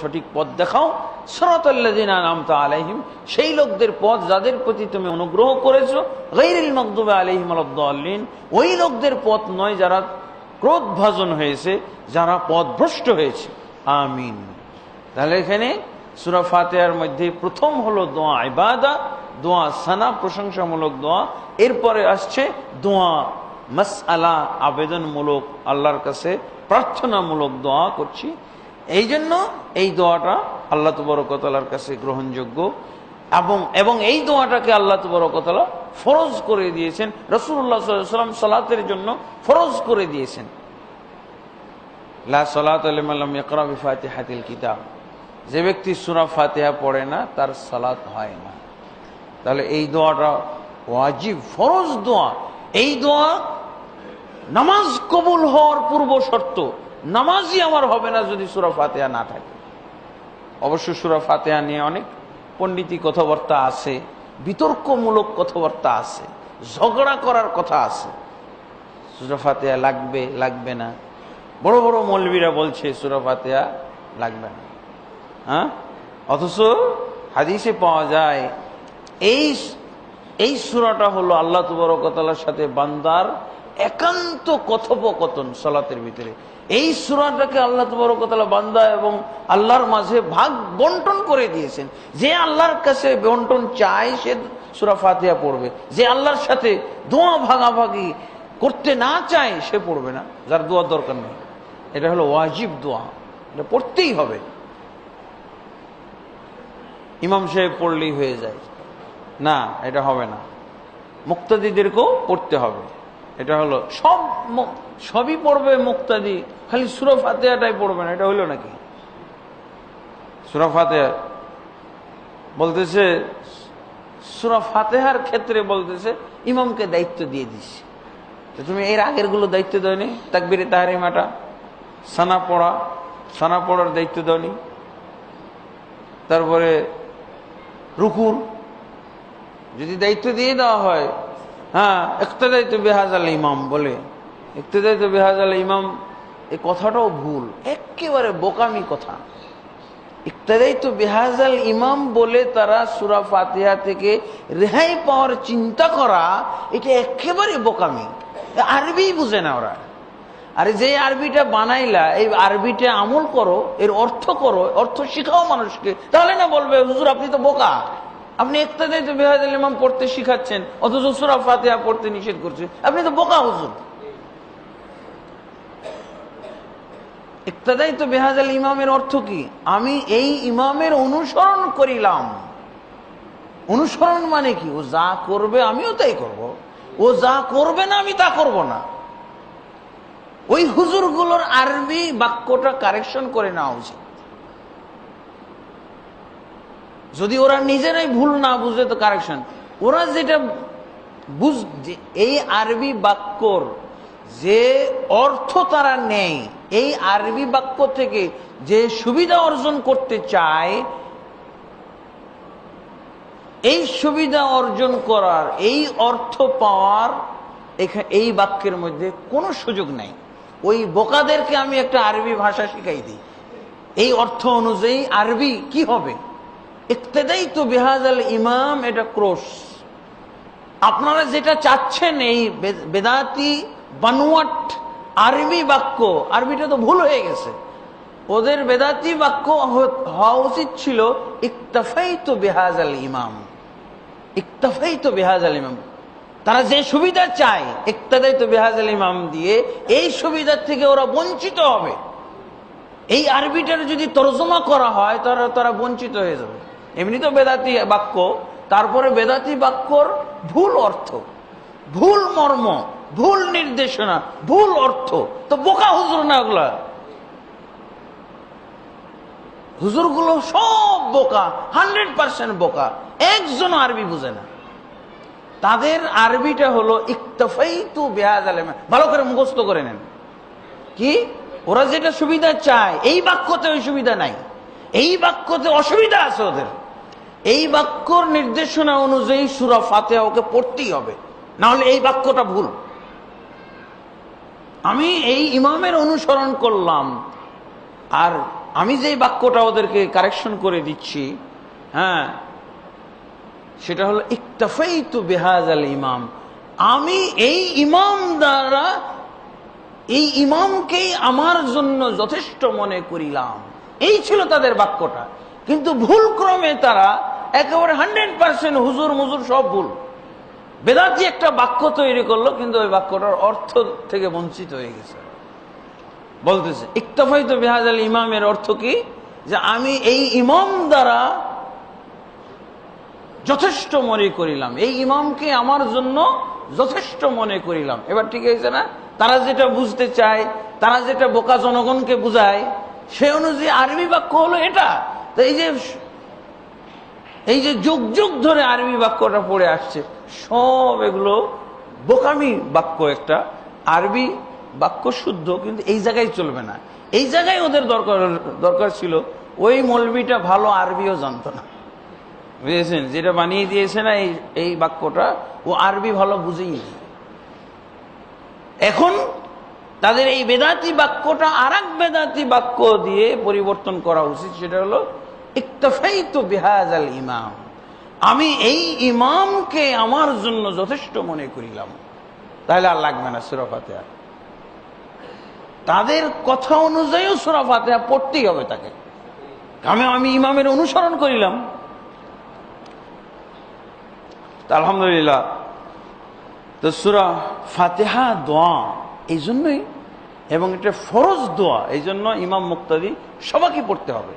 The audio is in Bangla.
সঠিক পথ দেখাও। সরাতাল্লাদিন আলাইহিম, সেই লোকদের পথ যাদের প্রতি তুমি অনুগ্রহ করেছ গৈরিল মকদুবে আলাইহিম আলদ্দিন ওই লোকদের পথ নয় যারা ক্রোধ ভাজন হয়েছে, যারা পথভ্রষ্ট হয়েছে। আমিন। তাহলে এখানে সুরা ফাতেহার মধ্যে প্রথম হলো দোয়া ইবাদা, দোয়া সানা, প্রশংসামূলক দোয়া। এরপরে আসছে দোয়া মাস আলা আবেদনমূলক, আল্লাহর কাছে প্রার্থনামূলক দোয়া করছি। এই জন্য এই দোয়াটা আল্লাহ তবরকতালার কাছে গ্রহণযোগ্য এবং এবং এই দোয়াটাকে আল্লাহ তবরকতলা ফরজ করে দিয়েছেন রসুল্লাহ সাল্লাম সালাতের জন্য ফরজ করে দিয়েছেন। লা সালাত বিফাতিহাতিল কিতাব। যে ব্যক্তি সুরা ফাতিহা পড়ে না, তার সালাত হয় না। তাহলে এই দোয়াটা ওয়াজিব, ফরজ দোয়া। এই দোয়া নামাজ কবুল হওয়ার পূর্ব শর্ত। নামাজই আমার হবে না যদি সুরা ফাতেহা না থাকে। অবশ্য সুরা ফাতেহা নিয়ে অনেক পণ্ডিতি কথাবার্তা আছে, বিতর্কমূলক কথাবার্তা আছে, ঝগড়া করার কথা আছে। সুরা ফাতেহা লাগবে লাগবে না। বড় বড় মৌলবীরা বলছে, সুরা ফাতেহা লাগবে না। হ্যাঁ? অথচ হাদিসে পাওয়া যায়, এই এই সুরাটা হলো আল্লাহ তুবরকতালার সাথে বান্দার একান্ত কথোপকথন সলাতের ভিতরে। এই সুরাটাকে আল্লাহ তুবরকতালা বান্দা এবং আল্লাহর মাঝে ভাগ বন্টন করে দিয়েছেন। যে আল্লাহর কাছে বন্টন চায়, সে সুরা ফাতিহা পড়বে। যে আল্লাহর সাথে দোয়া ভাগাভাগি করতে না চায়, সে পড়বে না। যার দোয়ার দরকার নেই। এটা হলো ওয়াজিব দোয়া। এটা পড়তেই হবে। ইমাম সাহেব পড়লেই হয়ে যায়। না, এটা হবে না। মুক্তাদিদেরকেও পড়তে হবে। এটা হলো সব সবই পড়বে মুক্তাদি, খালি সুরা ফাতেহাটাই পড়বে না, এটা হইল নাকি? সুরা ফাতেহা বলতেছে, সুরা ফাতেহার ক্ষেত্রে বলতেছে, ইমামকে দায়িত্ব দিয়ে দিস। তুমি এর আগেরগুলো দায়িত্ব দেয়নি তাকবিরে তাহারিমাটা? সানা পড়া, সানা পড়ার দায়িত্ব দেয়নি তারপরে রুকুর, যদি দায়িত্ব দিয়ে দেওয়া হয় হ্যাঁ একতেদাই তো বেহাজ আল ইমাম বলে। একতেদাই তো বেহাজ আল ইমাম, এই কথাটাও ভুল। একেবারে বোকামি কথা। ইকতাদাই তো বেহাজ আল ইমাম বলে তারা সুরা ফাতিহা থেকে রেহাই পাওয়ার চিন্তা করা, এটা একেবারে বোকামি। আরবি বুঝে না ওরা। আরে যে আরবিটা বানাইলা, এই আরবিটা আমল করো, এর অর্থ করো অর্থ শিখাও মানুষকে। তাহলে না বলবে, হুজুর, আপনি তো বোকা। আপনি একটাতে তো বেহাজ ইমাম পড়তে শিখাচ্ছেন, অথচ সুরা ফাতিহা পড়তে নিষেধ করছেন আপনি তো বোকা হুজুর। ইকতাদাই তো বেহাজ আল ইমামের অর্থ কি? আমি এই ইমামের অনুসরণ করিলাম। অনুসরণ মানে কি? ও যা করবে আমিও তাই করব। ও যা করবে না, আমি তা করব না। ওই হুজুরগুলোর আরবি বাক্যটা কারেকশন করে নেওয়া উচিত। যদি ওরা নিজেরাই ভুল না বুঝে, তো কারেকশন ওরা যেটা বুঝ এই আরবি বাক্যর যে অর্থ তারা নেয়, এই আরবি বাক্য থেকে যে সুবিধা অর্জন করতে চায়, এই সুবিধা অর্জন করার, এই অর্থ পাওয়ার এই বাক্যের মধ্যে কোনো সুযোগ নাই। ওই বোকাদেরকে আমি একটা আরবি ভাষা শিখাই দিই। এই অর্থ অনুযায়ী আরবি কি হবে? ইকতেদাই তো বেহাজ আল ইমাম, এটা ক্রোশ। আপনারা যেটা চাচ্ছেন, এই বেদাতি বানুয়াট আরবি বাক্য, আরবিটা তো ভুল হয়ে গেছে। ওদের বেদাতি বাক্য হওয়া উচিত ছিল ইকতাফাই তো বেহাজ আল ইমাম। ইকতাফাই তো বেহাজ আল ইমাম। তারা যে সুবিধা চায় ইকতাদাই তো বেহাজ আল ইমাম দিয়ে, এই সুবিধার থেকে ওরা বঞ্চিত হবে। এই আরবিটার যদি তর্জমা করা হয় তারা তারা বঞ্চিত হয়ে যাবে। এমনি তো বেদাতি বাক্য, তারপরে বেদাতি বাক্যর ভুল অর্থ। ভুল মর্ম, ভুল নির্দেশনা, ভুল অর্থ। তো বোকা হুজুর না ওগুলা? হুজুরগুলো সব বোকা, হান্ড্রেড পার্সেন্ট বোকা। একজন আরবি বুঝে না। তাদের আরবিটা হলো ইকতফাই তু বেহাজ আলেম ভালো করে মুখস্থ করে নেন। কি? ওরা যেটা সুবিধা চায়, এই বাক্যতে ওই সুবিধা নাই। এই বাক্যতে অসুবিধা আছে ওদের। এই বাক্যর নির্দেশনা অনুযায়ী সুরা ফাতেহা ওকে পড়তেই হবে। না হলে এই বাক্যটা ভুল। আমি এই ইমামের অনুসরণ করলাম, আর আমি যেই বাক্যটা ওদেরকে কারেকশন করে দিচ্ছি হ্যাঁ সেটা হলো ইকতাফাই তো বেহাজ আল ইমাম। আমি এই ইমাম দ্বারা, এই ইমামকেই আমার জন্য যথেষ্ট মনে করিলাম। এই ছিল তাদের বাক্যটা। কিন্তু ভুল ক্রমে তারা একেবারে হান্ড্রেড পার্সেন্ট হুজুর মুজুর সব ভুল। বেদাতি একটা বাক্য তৈরি করল, কিন্তু ওই বাক্যটার অর্থ থেকে বঞ্চিত হয়ে গেছে। বলতেছে ইকতাফাই তো বেহাজ আল ইমামের অর্থ কি? যে আমি এই ইমাম দ্বারা যথেষ্ট মনে করিলাম। এই ইমামকে আমার জন্য যথেষ্ট মনে করিলাম। এবার ঠিক হয়েছে না? তারা যেটা বুঝতে চায়, তারা যেটা বোকা জনগণকে বুঝায়, সে অনুযায়ী আরবি বাক্য হলো এটা। তো এই যে এই যে যুগ যুগ ধরে আরবি বাক্যটা পড়ে আসছে, সব এগুলো বোকামি বাক্য একটা, আরবি বাক্য শুদ্ধ, কিন্তু এই জায়গায় চলবে না। এই জায়গায় ওদের দরকার দরকার ছিল, ওই মলবিটা ভালো আরবিও জানতো না। বুঝেছেন? যেটা বানিয়ে দিয়েছে না এই এই বাক্যটা, ও আরবি ভালো বুঝেই। এখন তাদের এই বেদাতি বাক্যটা আর বেদাতি বাক্য দিয়ে পরিবর্তন করা উচিত, সেটা হলো ইকতফাই তো বেহাজ আল ইমাম। আমি এই ইমামকে আমার জন্য যথেষ্ট মনে করিলাম। তাহলে আর লাগবে না সুরা ফাতেহা। তাদের কথা অনুযায়ীও সুরাফাতেহা পড়তেই হবে তাকে। আমি আমি ইমামের অনুসরণ করিলাম। আলহামদুলিল্লাহ, তো সুরা ফাতেহা দোয়া, এই জন্যই, এবং এটা ফরজ দোয়া, এই জন্য ইমাম মুক্তাদি সবাইকে পড়তে হবে।